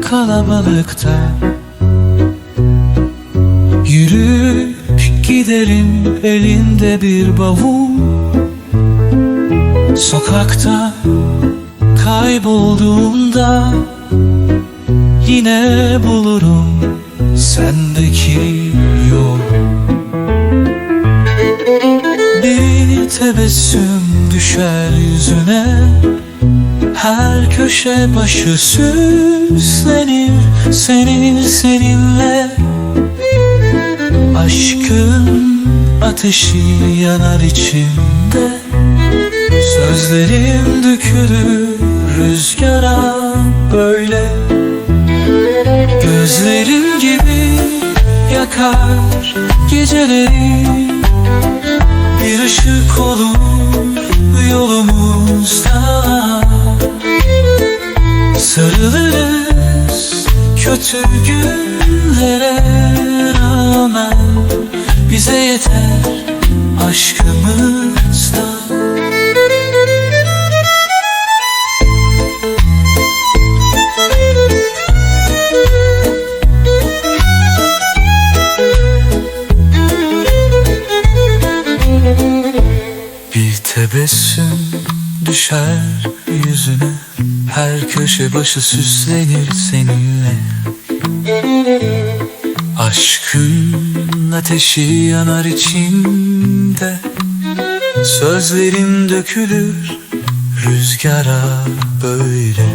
kalabalıkta. Yürüyüp giderim elinde bir bavul. Sokakta kaybolduğumda Yine bulurum sendeki yol. Bir tebessüm düşer yüzüne Her köşe başı süslenir Senin seninle. Aşkın ateşi yanar içimde. Sözlerim dökülür rüzgara böyle. Gözlerim gibi yakar geceleri. Bir ışık olur Sarılırız kötü günlere rağmen. Bize yeter aşkımızda. Bir tebessüm düşer yüzüne Her köşe başı süslenir seninle. Aşkın ateşi yanar içimde Sözlerim dökülür rüzgara böyle.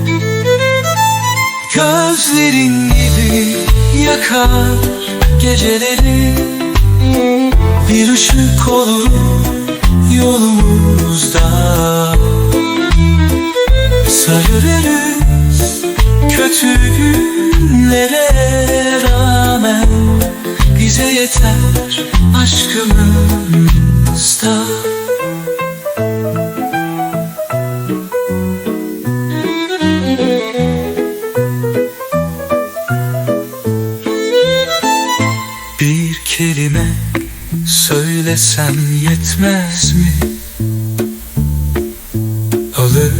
Gözlerin gibi yakar geceleri. Bir ışık olur yolumuzda Bize yeter aşkımızda Bir kelime söylesem yetmez mi? Alır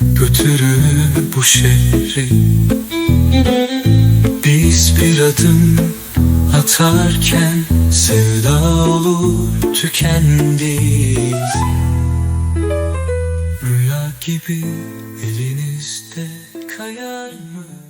götürür bu şehri Biz bir adım Batarken sevda olur tükendi Rüya gibi elinizde kayar mı?